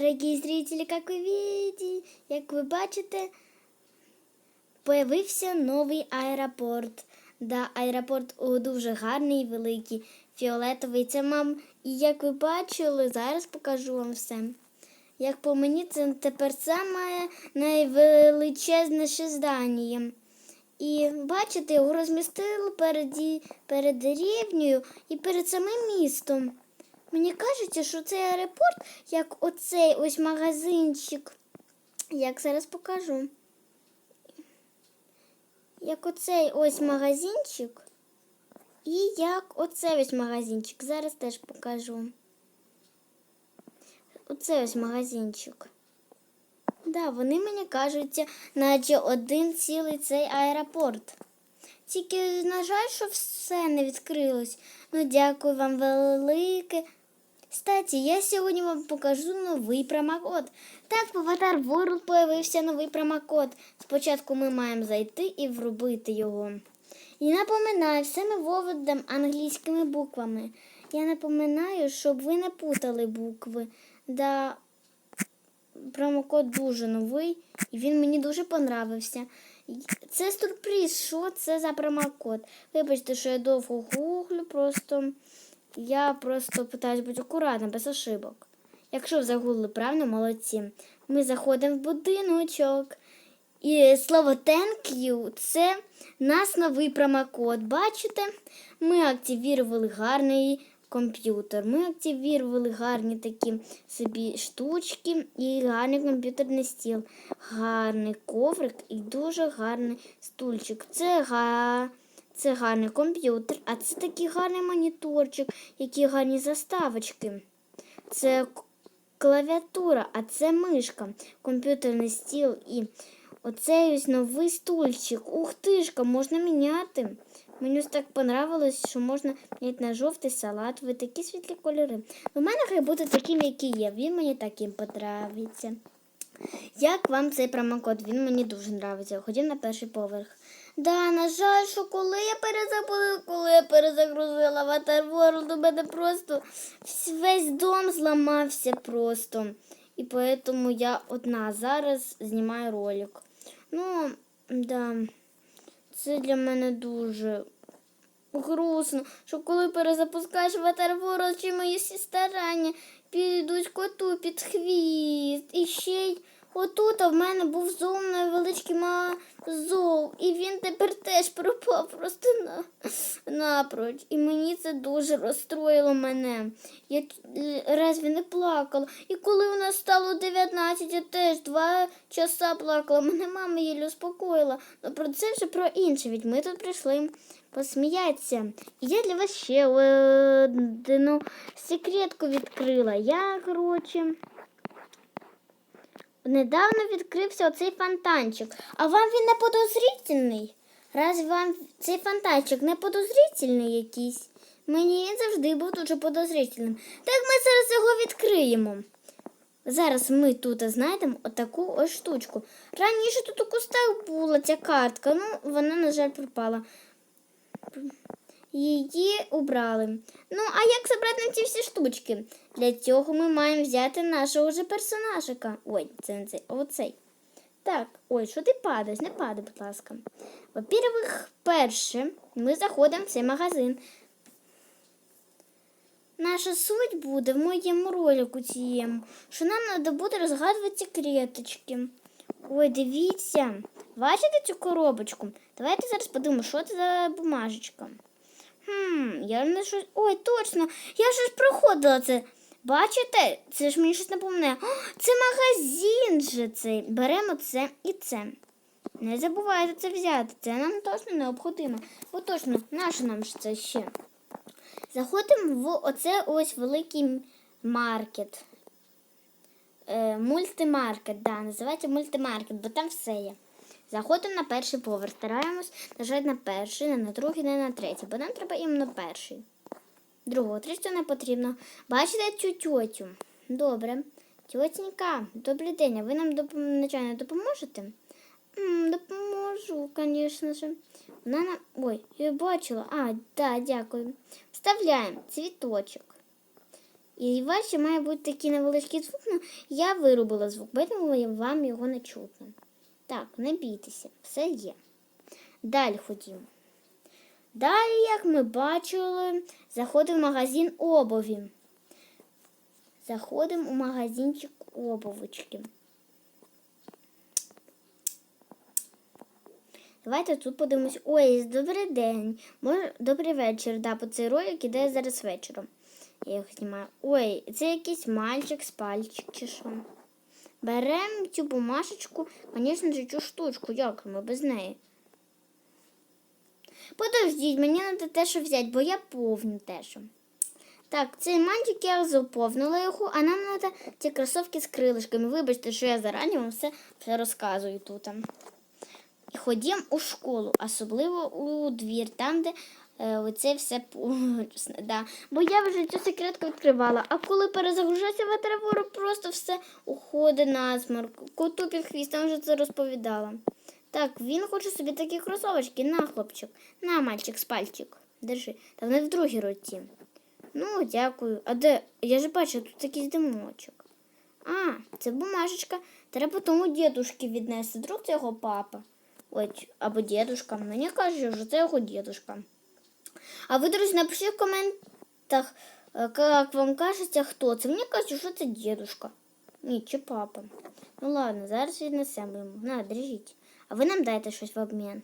дорогі зрителі, як ви видите, як ви бачите, появився новий аеропорт. Да, аеропорт о, дуже гарний, великий, фіолетовий. Це мам, і як ви бачили, зараз покажу вам все. Як по мені, це тепер саме найвеличезніше здання. І бачите, його розмістили перед, перед деревнею і перед самим містом. Мені кажеться, що цей аеропорт, як оцей ось магазинчик. Як зараз покажу. Як оцей ось магазинчик. І як оцей ось магазинчик. Зараз теж покажу. Оцей ось магазинчик. Да, вони мені кажуться, наче один цілий цей аеропорт. Тільки, на жаль, що все не відкрилось. Ну, дякую вам велике. Кстати, я сьогодні вам покажу новий промокод. Так, в Avatar World появився новий промокод. Спочатку ми маємо зайти і вробити його. І напоминаю, все ми виведемо англійськими буквами. Я напоминаю, щоб ви не путали букви. Да, промокод дуже новий, і він мені дуже понравився. Це сюрприз, що це за промокод. Вибачте, що я довго гуглю, просто я просто питаюсь бути акуратна, без ошибок. Якщо загуглили правильно, молодці. Ми заходимо в будиночок. І слово thank you – це наш новий промокод. Бачите? Ми активували гарний комп'ютер. Ми активували гарні такі собі штучки і гарний комп'ютерний стіл, гарний коврик і дуже гарний стульчик. Це, га... це гарний комп'ютер, а це такий гарний моніторчик, які гарні заставочки. Це клавіатура, а це мишка, комп'ютерний стіл і оцей ось новий стульчик. Ух тишка, можна міняти. Мені ось так понравилось, що можна міняти на жовтий салатовий, такі світлі кольори. У мене хай буде таким, який є. Він мені таким подобається. Як вам цей промокод? Він мені дуже подобається. Ходім на перший поверх. Да, на жаль, що коли я перезапустила, коли я перезагрузила Avatar World, у мене просто весь дом зламався просто. І поэтому я одна зараз знімаю ролик. Ну, да, це для мене дуже грустно, що коли перезапускаєш Avatar World, чи мої всі старання підуть коту під хвіст. І ще й отут в мене був зол невеличкий зол, і він тепер теж пропав просто на, напроч. І мені це дуже розстроїло мене. Я разві не плакала. І коли у нас стало 19, я теж два часа плакала. Мене мама її успокоїла. Ну про це вже про інше, ведь ми тут прийшли посміятися. І я для вас ще одну секретку відкрила. Я, коротше, недавно відкрився оцей фонтанчик. А вам він не подозрительний? Разве вам цей фонтанчик не подозрительний якийсь? Мені він завжди був дуже подозрительним. Так ми зараз його відкриємо. Зараз ми тут знайдемо отаку ось штучку. Раніше тут у кустах була ця картка, ну вона, на жаль, пропала. Її убрали. Ну, а як забрати ці всі штучки? Для цього ми маємо взяти нашого же персонажика. Ой, це не цей, оцей. Так, ой, що ти падаєш? Не падай, будь ласка. Во-первых, перше, ми заходимо в цей магазин. Наша суть буде в моєму ролику цієму, що нам треба буде розгадувати секреточки. Ой, дивіться. Бачите цю коробочку? Давайте зараз подумаємо, що це за бумажечка. Хм, я не щось. Ой, точно! Я ж проходила це. Бачите? Це ж мені щось напоминає. О, це магазин же цей. Беремо це і це. Не забувайте це взяти. Це нам точно необхідно. О, точно, наше нам ж це ще. Заходимо в оце ось великий маркет. Е, мультимаркет, да, називається мультимаркет, бо там все є. Заходимо на перший поверх, стараємось нажати на перший, не на другий, не на третій, бо нам треба іменно перший. Другого, третього не потрібно. Бачите цю тьотю? Добре. Тьотенька, добрий день, а ви нам доп... начально допоможете? М, допоможу, звісно ж. Вона нам. Ой, я бачила. А, да, дякую. Вставляємо цвіточок. І у має бути такий невеличкий звук, ну я вирубила звук, тому вам його не чутно. Так, не бійтеся, все є. Далі ходімо. Далі, як ми бачили, заходимо в магазин обуві. Заходимо у магазинчик обувочки. Давайте тут подивимось. Ой, добрий день. Може, добрий вечір. Да, бо цей ролик іде зараз вечором. Я його знімаю. Ой, це якийсь мальчик з пальчик чи що. Беремо цю бумажечку, звісно ж, цю штучку. Як ми без неї? Подождіть, мені треба те, що взяти, бо я повню те, що. Так, цей мальчик я заповнила його, а нам треба ці кросовки з крилишками. Вибачте, що я зарані вам все, все розказую тут. І ходім у школу, особливо у двір, там, де оце все. Да. Бо я вже цю секретку відкривала, а коли перезагружається ветеревора, просто все уходить на сморк. Коту під хвіст, я вже це розповідала. Так, він хоче собі такі кросовочки. На, хлопчик, на, мальчик з пальчик. Держи. Та вони в другій руці. Ну, дякую. А де? Я ж бачу, тут якийсь димочок. А, це бумажечка. Треба тому дідушки віднести. Друг це його папа. Ой, або дідушка. Мені кажуть, що це його дідушка. А ви, друзі, напишіть в коментах, е, як вам кажеться, хто це. Мені кажуть, що це дідушка. Ні, чи папа. Ну ладно, зараз віднесемо йому. На, держіть. А ви нам дайте щось в обмін.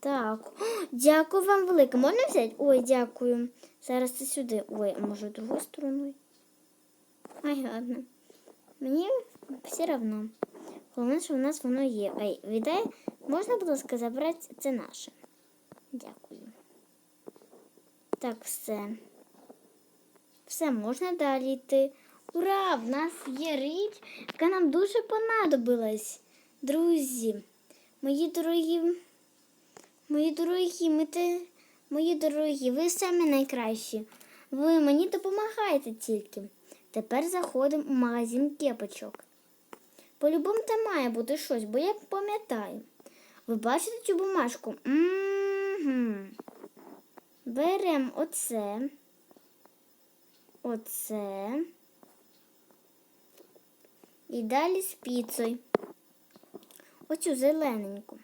Так. О, дякую вам велике. Можна взяти? Ой, дякую. Зараз це сюди. Ой, а може другою стороною? Ай, ладно. Мені все равно. Головне, що в нас воно є. Ай, віддай, можна, будь ласка, забрати це наше. Дякую. Так, все. Все, можна далі йти. Ура! В нас є річ, яка нам дуже понадобилась. Друзі, мої дорогі, мої дорогі, ми те, мої дорогі, ви самі найкращі. Ви мені допомагаєте тільки. Тепер заходимо у магазин кепочок. По-любому там має бути щось, бо я пам'ятаю. Ви бачите цю бумажку? Беремо оце. Оце. І далі з піцею. Оцю зелененьку.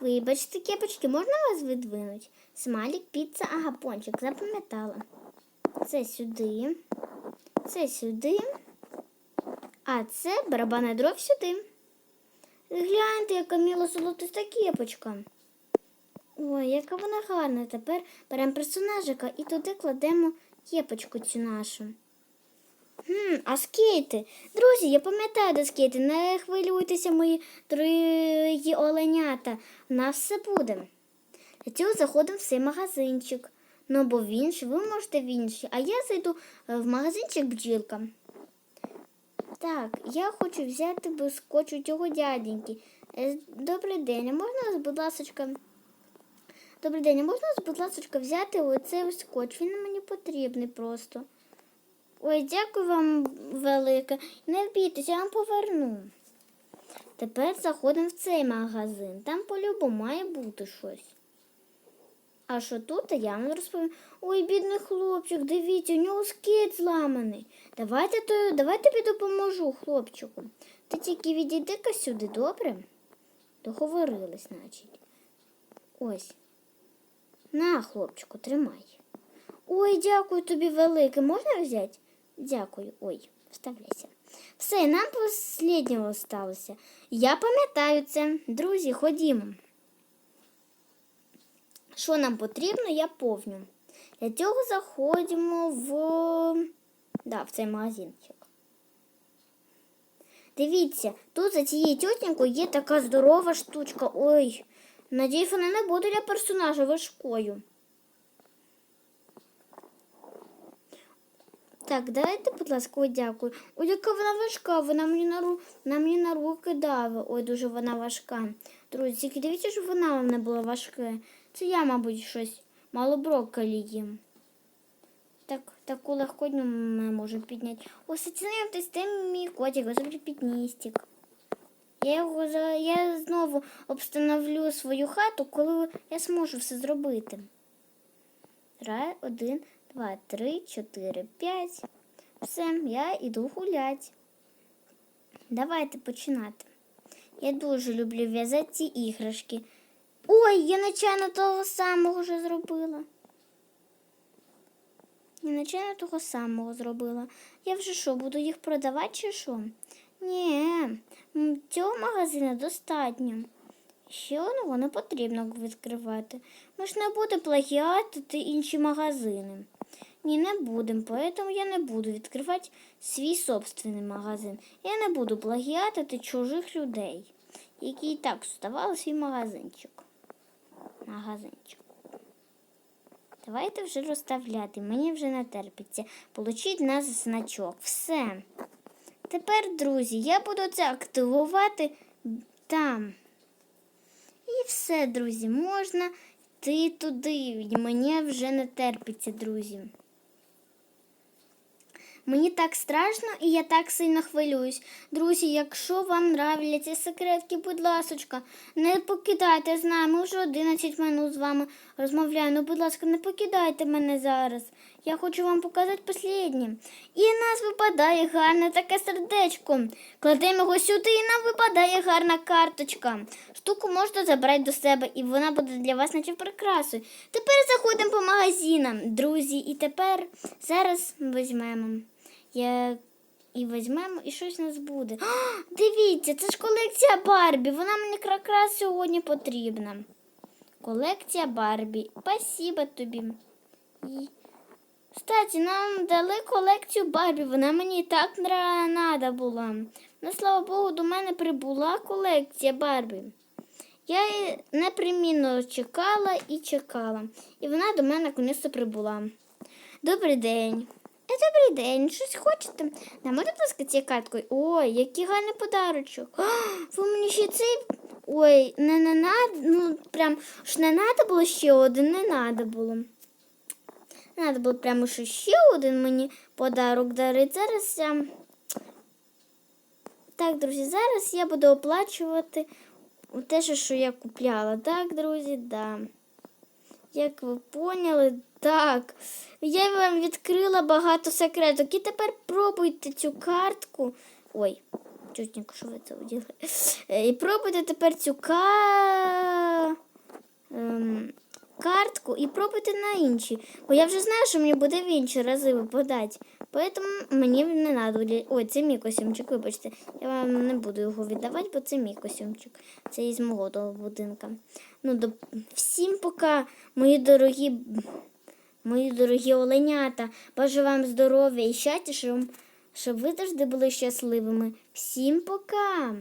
Вибачте, кепочки, можна вас видвинуть? Смайлик, піца, ага, пончик, запам'ятала. Це сюди. Це сюди. А це барабанна дров сюди. Гляньте, яка міла золотиста кепочка. Ой, яка вона гарна. Тепер беремо персонажика і туди кладемо кепочку цю нашу. Хм, а скейти? Друзі, я пам'ятаю, де скейти. Не хвилюйтеся, мої дорогі оленята. У нас все буде. Для цього заходимо в цей магазинчик. Ну, бо в інший, ви можете в інший, а я зайду е, в магазинчик бджілка. Так, я хочу взяти бискотч у цього дяденьки. Е, Добрий день, а можна будь ласочка? Добрий день, а можна будь ласочка, взяти оцей ось скотч? Він мені потрібний просто. Ой, дякую вам велике. Не бійтеся, я вам поверну. Тепер заходимо в цей магазин. Там по-любому має бути щось. А що тут, я вам розповім. Ой, бідний хлопчик, дивіться, у нього скейт зламаний. Давайте то, давай тобі допоможу, хлопчику. Ти тільки відійди-ка сюди, добре? Договорились, значить. Ось. На, хлопчику, тримай. Ой, дякую тобі велике. Можна взяти? Дякую. Ой, вставляйся. Все, нам останнє осталося. Я пам'ятаю це. Друзі, ходімо. Що нам потрібно, я повню. Для цього заходимо в, да, в цей магазинчик. Дивіться, тут за цією тітенькою є така здорова штучка. Ой, надіюсь, вона не буде для персонажа важкою. Так, дайте, будь ласка, ой, дякую. Ой, яка вона важка, вона мені на, ру... вона мені на руки давить. Ой, дуже вона важка. Друзі, тільки дивіться, щоб вона вам не була важка. Це я, мабуть, щось мало брокколі їм. Так, таку легкодню ми можемо підняти. Ось оцінюйтесь, це мій котик, ось підністик. Я його я знову обстановлю свою хату, коли я зможу все зробити. Ра, один, два, три, чотири, п'ять. Все, я іду гулять. Давайте починати. Я дуже люблю в'язати ці іграшки. Ой, я нечайно того самого вже зробила. Я нечайно того самого зробила. Я вже що, буду їх продавати чи що? Ні, цього магазину достатньо. Ще одного не потрібно відкривати. Ми ж не будемо плагіатити інші магазини. Ні, не будемо, поэтому я не буду відкривати свій собственний магазин. Я не буду плагіатити чужих людей, які і так вставали свій магазинчик. Магазинчик. Давайте вже розставляти. Мені вже не терпиться. Получіть нас значок. Все. Тепер, друзі, я буду це активувати там. І все, друзі, можна йти туди. Мені вже не терпиться, друзі. Мені так страшно і я так сильно хвилююсь. Друзі, якщо вам нравляться секретки, будь ласочка, не покидайте з нами. Вже 11 минут з вами розмовляю. Ну, будь ласка, не покидайте мене зараз. Я хочу вам показати останнє. І нас випадає гарне таке сердечко. Кладемо його сюди, і нам випадає гарна карточка. Штуку можна забрати до себе, і вона буде для вас наче прикрасою. Тепер заходимо по магазинам, друзі, і тепер зараз візьмемо. Я і візьмемо, і щось у нас буде. О, дивіться, це ж колекція Барбі. Вона мені якраз сьогодні потрібна. Колекція Барбі. Спасибо тобі. Кстати, нам дали колекцію Барбі. Вона мені так треба була. Ну, слава Богу, до мене прибула колекція Барбі. Я її непримінно чекала і чекала. І вона до мене наконець прибула. Добрий день. Е, добрий день. Щось хочете? Нам будь ласка, цією карткою? Ой, який гарний подарочок. О, ви мені ще цей. Ой, не, не надо, ну прям ж не треба було ще один, не треба було. Треба було прямо що ще один мені подарок дарити. Зараз я. Так, друзі, зараз я буду оплачувати те, що я купляла. Так, друзі, да. Як ви поняли, так. Я вам відкрила багато секреток. І тепер пробуйте цю картку. Ой, чутненько, що ви це оділи. Е, І пробуйте тепер цю ка... ем, картку і пробуйте на інші. Бо я вже знаю, що мені буде в інші рази випадати. Поэтому мені не треба. Ой, це мій костюмчик, вибачте. Я вам не буду його віддавати, бо це мій костюмчик. Це із мого того будинка. Ну, до... Всім пока, мої дорогі, мої дорогі оленята. Бажаю вам здоров'я і щастя, щоб ви завжди були щасливими. Всім пока!